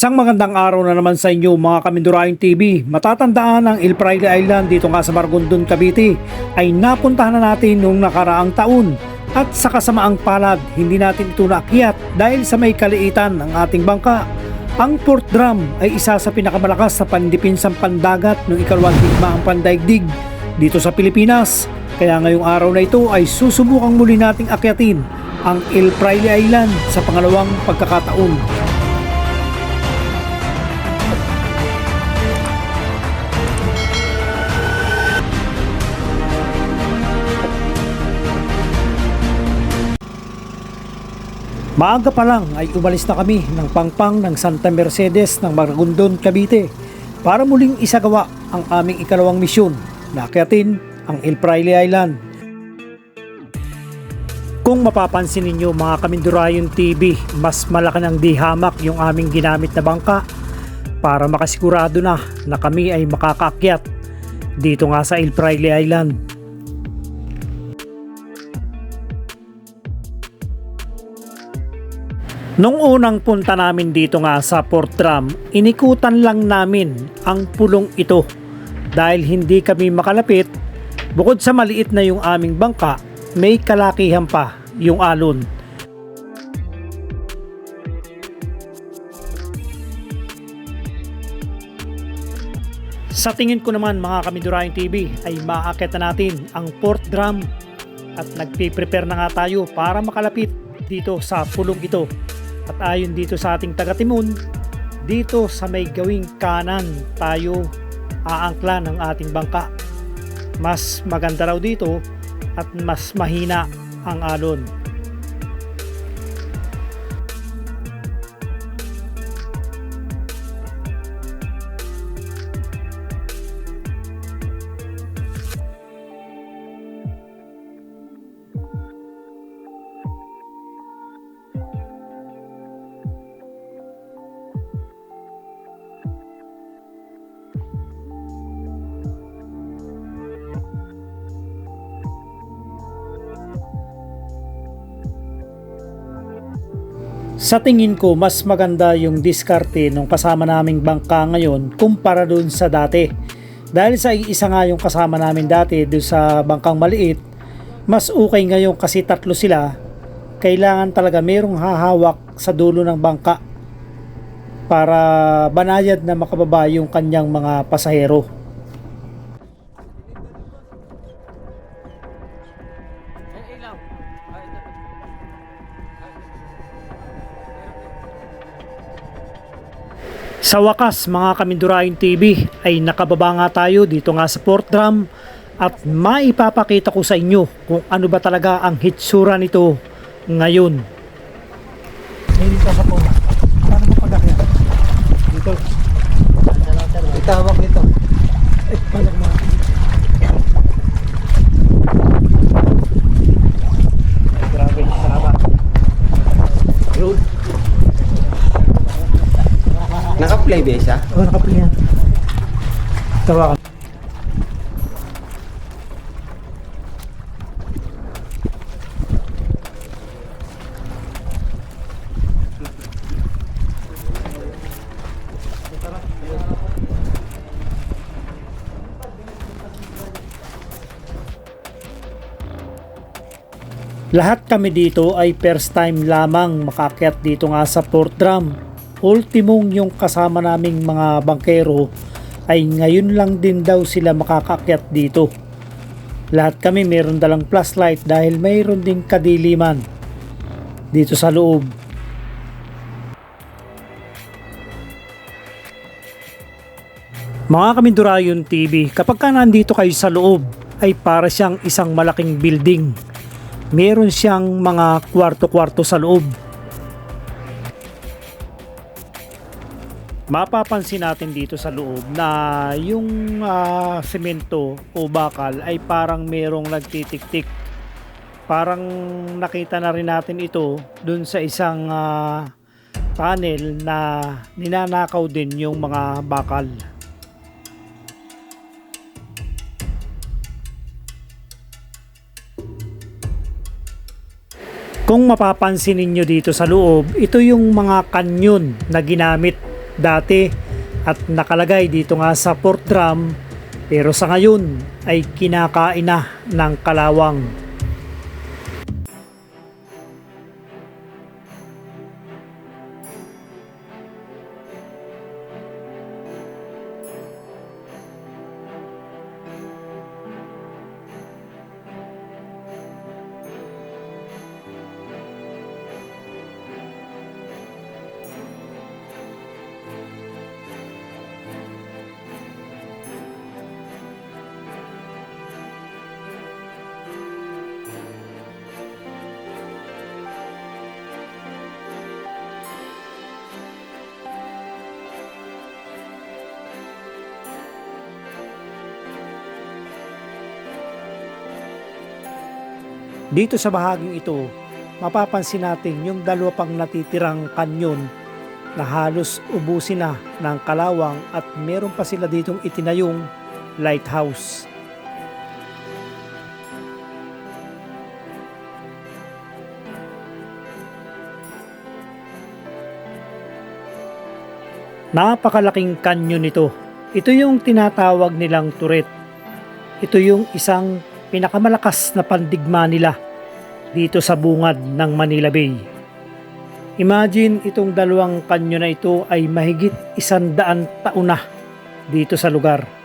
Isang magandang araw na naman sa inyo mga Kaminduraing TV. Matatandaan ang Il Fraile Island dito nga sa Margondon, Cavite ay napuntahan na natin noong nakaraang taon. At sa kasamaang palad, hindi natin ito naakyat dahil sa may kaliitan ng ating bangka. Ang Port Drum ay isa sa pinakamalakas sa pandipinsang pandagat ng ikalawang digmaang pandaigdig dito sa Pilipinas. Kaya ngayong araw na ito ay susubukang muli nating akyatin ang Il Fraile Island sa pangalawang pagkakataon. Maaga pa lang ay umalis na kami ng pangpang ng Santa Mercedes ng Maragondon, Cavite para muling isagawa ang aming ikalawang misyon na akyatin ang El Fraile Island. Kung mapapansin ninyo mga Kamindurayon TV, mas malaki ng dihamak yung aming ginamit na bangka para makasigurado na na kami ay makakaakyat dito nga sa El Fraile Island. Nung unang punta namin dito nga sa Port Drum, inikutan lang namin ang pulong ito dahil hindi kami makalapit. Bukod sa maliit na yung aming bangka, may kalakihan pa yung alon. Sa tingin ko naman mga Kamidurayan TV ay maaakit na natin ang Port Drum at nagpe-prepare na nga tayo para makalapit dito sa pulong ito. At ayon dito sa ating taga-timon, dito sa may gawing kanan tayo aangkla ng ating bangka. Mas maganda raw dito at mas mahina ang alon. Sa tingin ko, mas maganda yung diskarte nung kasama naming bangka ngayon kumpara dun sa dati. Dahil sa isa nga yung kasama namin dati dun sa bangkang maliit, mas okay ngayon kasi tatlo sila. Kailangan talaga merong hahawak sa dulo ng bangka para banayad na makababa yung kanyang mga pasahero. Sa wakas mga Kamindurain TV ay nakababa nga tayo dito nga sa Port Drum at maipapakita ko sa inyo kung ano ba talaga ang hitsura nito ngayon. Dito sa. Paano mo pagkakya? Dito. Itawag nito. Eh, paano mo? Ay, grabe. Salamat. Yun. Naka-play ba siya? Oh, nakapili yan. Tawa ka. Lahat kami dito ay first time lamang makakyat dito nga sa Port Drum. Ultimong yung kasama naming mga bangkero ay ngayon lang din daw sila makakakyat dito. Lahat kami meron dalang flashlight dahil mayroon ding kadiliman dito sa loob. Mga Kamindurayon TV, kapag ka nandito kayo sa loob, ay para siyang isang malaking building. Meron siyang mga kwarto-kwarto sa loob. Mapapansin natin dito sa loob na yung ah, semento o bakal ay parang merong nagtitik-tik. Parang nakita na rin natin ito dun sa isang ah, panel na ninanakaw din yung mga bakal. Kung mapapansin ninyo dito sa loob, ito yung mga kanyon na ginamit dati at nakalagay dito nga sa port drum pero sa ngayon ay kinakain na ng kalawang. Dito sa bahaging ito, mapapansin natin yung dalawa pang natitirang kanyon na halos ubusin na ng kalawang at meron pa sila ditong itinayong lighthouse. Napakalaking kanyon ito. Ito yung tinatawag nilang turret. Ito yung isang pinakamalakas na pandigma nila dito sa bungad ng Manila Bay. Imagine itong dalawang kanyo na ito ay mahigit isandaan taon na dito sa lugar.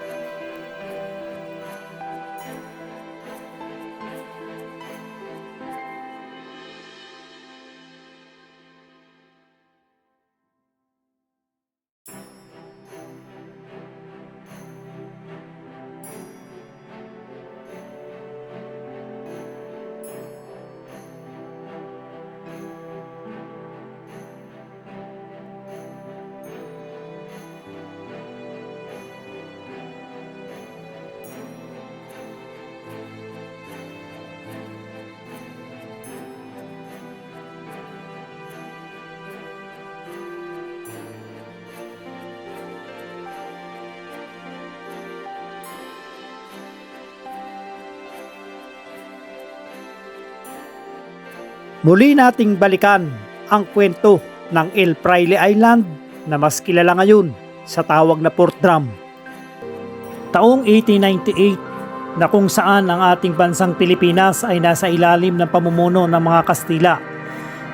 Muli nating balikan ang kwento ng El Fraile Island na mas kilala ngayon sa tawag na Port Drum. Taong 1898 na kung saan ang ating bansang Pilipinas ay nasa ilalim ng pamumuno ng mga Kastila.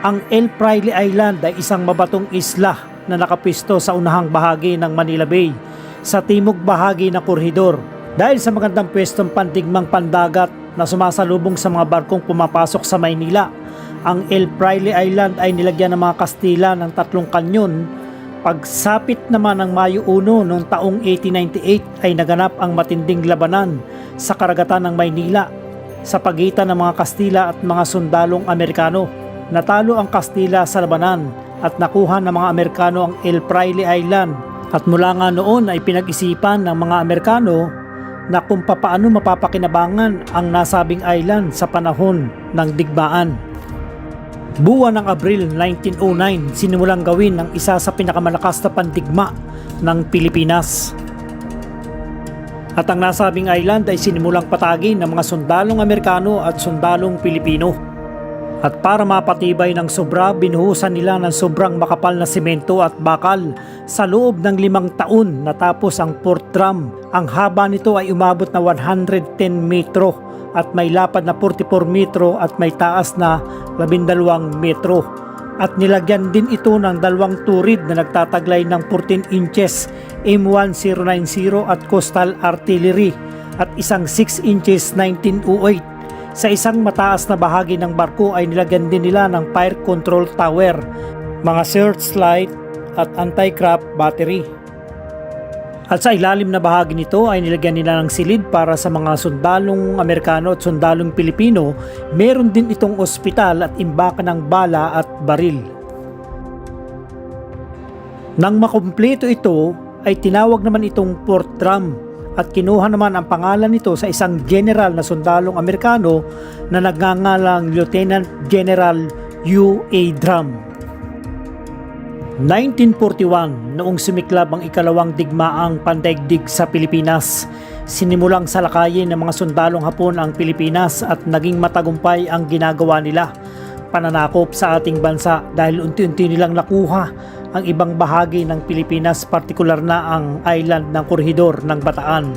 Ang El Fraile Island ay isang mabatong isla na nakapisto sa unahang bahagi ng Manila Bay sa timog bahagi ng Corridor dahil sa magandang pwestong pandigmang pandagat na sumasalubong sa mga barkong pumapasok sa Maynila ang El Fraile Island ay nilagyan ng mga Kastila ng tatlong kanyon. Pagsapit naman ng Mayo 1 noong taong 1898 ay naganap ang matinding labanan sa karagatan ng Maynila sa pagitan ng mga Kastila at mga sundalong Amerikano. Natalo ang Kastila sa labanan at nakuha ng mga Amerikano ang El Fraile Island at mula nga noon ay pinag-isipan ng mga Amerikano na kung papaano mapapakinabangan ang nasabing island sa panahon ng digmaan. Buwan ng Abril 1909, sinimulang gawin ng isa sa pinakamalakas na pandigma ng Pilipinas. At ang nasabing island ay sinimulang patagin ng mga sundalong Amerikano at sundalong Pilipino. At para mapatibay ng sobra, binuhusan nila ng sobrang makapal na simento at bakal sa loob ng limang taon natapos ang port drum. Ang haba nito ay umabot na 110 metro at may lapad na 44 metro at may taas na 12 metro. At nilagyan din ito ng dalawang turid na nagtataglay ng 14 inches M1090 at coastal artillery at isang 6 inches 1908 sa isang mataas na bahagi ng barko ay nilagyan din nila ng fire control tower, mga searchlight at anti-craft battery. At sa ilalim na bahagi nito ay nilagyan nila ng silid para sa mga sundalong Amerikano at sundalong Pilipino. Meron din itong ospital at imbaka ng bala at baril. Nang makumpleto ito, ay tinawag naman itong port drum at kinuha naman ang pangalan nito sa isang general na sundalong Amerikano na nagngangalang Lieutenant General U.A. Drum. 1941, noong sumiklab ang ikalawang digmaang pandaigdig sa Pilipinas, sinimulang salakayin ng mga sundalong Hapon ang Pilipinas at naging matagumpay ang ginagawa nila pananakop sa ating bansa dahil unti-unti nilang nakuha ang ibang bahagi ng Pilipinas, partikular na ang island ng Corridor ng Bataan.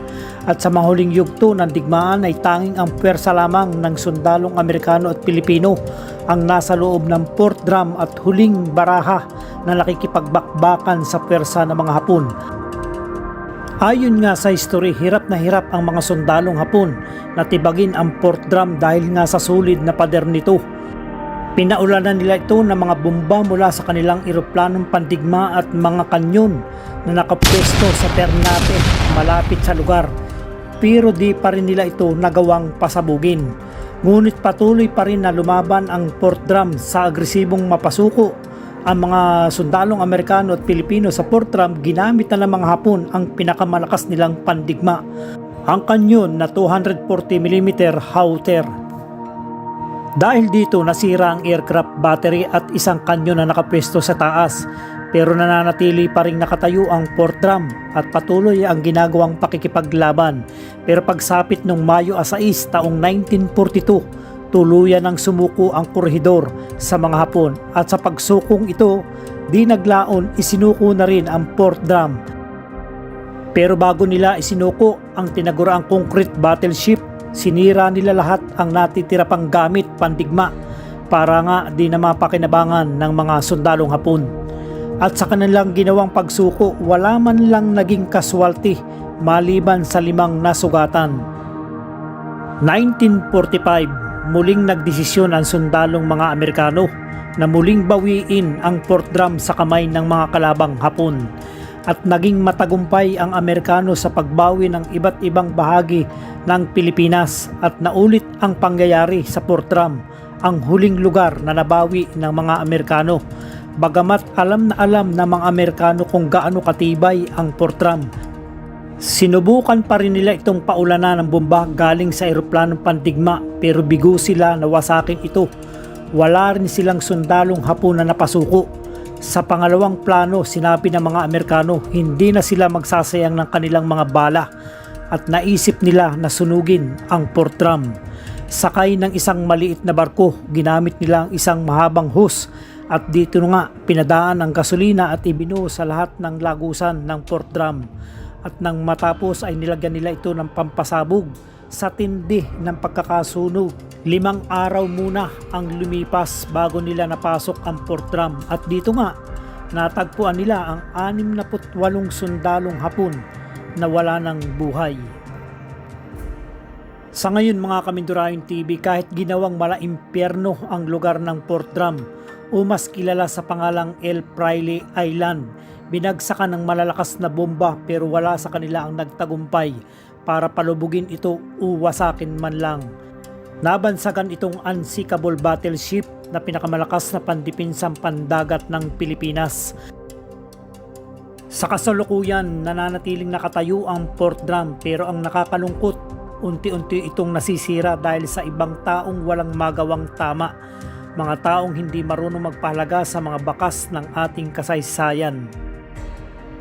At sa mahuling yugto ng digmaan ay tanging ang pwersa lamang ng sundalong Amerikano at Pilipino ang nasa loob ng port drum at huling baraha na nakikipagbakbakan sa pwersa ng mga Hapon. Ayon nga sa history, hirap na hirap ang mga sundalong Hapon na tibagin ang port drum dahil nga sa sulid na pader nito. Pinaulanan nila ito ng mga bomba mula sa kanilang eroplanong pandigma at mga kanyon na nakapwesto sa Ternate malapit sa lugar. Pero di pa rin nila ito nagawang pasabugin. Ngunit patuloy pa rin na lumaban ang port drum sa agresibong mapasuko ang mga sundalong Amerikano at Pilipino sa port drum ginamit na ng mga Hapon ang pinakamalakas nilang pandigma. Ang kanyon na 240mm Hauter. Dahil dito nasira ang aircraft battery at isang kanyon na nakapwesto sa taas pero nananatili pa rin nakatayo ang port drum at patuloy ang ginagawang pakikipaglaban. Pero pagsapit ng Mayo 6 taong 1942 tuluyan ang sumuko ang korhidor sa mga Hapon at sa pagsukong ito, di naglaon isinuko na rin ang port drum. Pero bago nila isinuko ang tinaguraang concrete battleship, sinira nila lahat ang natitira pang gamit pandigma para nga di na mapakinabangan ng mga sundalong Hapon. At sa kanilang ginawang pagsuko, wala man lang naging kaswalty maliban sa limang nasugatan. 1945, muling nagdesisyon ang sundalong mga Amerikano na muling bawiin ang port drum sa kamay ng mga kalabang Hapon at naging matagumpay ang Amerikano sa pagbawi ng iba't ibang bahagi ng Pilipinas at naulit ang pangyayari sa Port Drum, ang huling lugar na nabawi ng mga Amerikano. Bagamat alam na alam ng mga Amerikano kung gaano katibay ang Port Drum, Sinubukan pa rin nila itong paulanan ng bomba galing sa eroplanong pandigma pero bigo sila na wasakin ito. Wala rin silang sundalong hapon na napasuko. Sa pangalawang plano, sinabi ng mga Amerikano hindi na sila magsasayang ng kanilang mga bala at naisip nila na sunugin ang Port Drum. Sakay ng isang maliit na barko, ginamit nila ang isang mahabang hose at dito nga pinadaan ang gasolina at ibinuo sa lahat ng lagusan ng Port Drum at nang matapos ay nilagyan nila ito ng pampasabog sa tindi ng pagkakasunog. Limang araw muna ang lumipas bago nila napasok ang Port Drum at dito nga natagpuan nila ang 68 sundalong hapon na wala ng buhay. Sa ngayon mga Kamindurayon TV kahit ginawang mala impyerno ang lugar ng Port Drum o mas kilala sa pangalang El Fraile Island binagsakan ng malalakas na bomba pero wala sa kanila ang nagtagumpay para palubugin ito o wasakin man lang. Nabansagan itong unsinkable battleship na pinakamalakas na pandipinsang pandagat ng Pilipinas. Sa kasalukuyan, nananatiling nakatayo ang Port Drum pero ang nakakalungkot, unti-unti itong nasisira dahil sa ibang taong walang magawang tama. Mga taong hindi marunong magpahalaga sa mga bakas ng ating kasaysayan.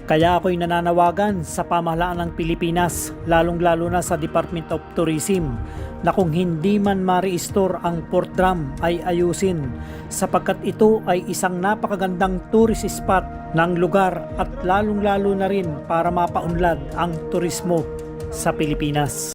Kaya ako'y nananawagan sa pamahalaan ng Pilipinas, lalong-lalo na sa Department of Tourism, na kung hindi man ma-restore ang Port Drum ay ayusin sapagkat ito ay isang napakagandang tourist spot ng lugar at lalong-lalo na rin para mapaunlad ang turismo sa Pilipinas.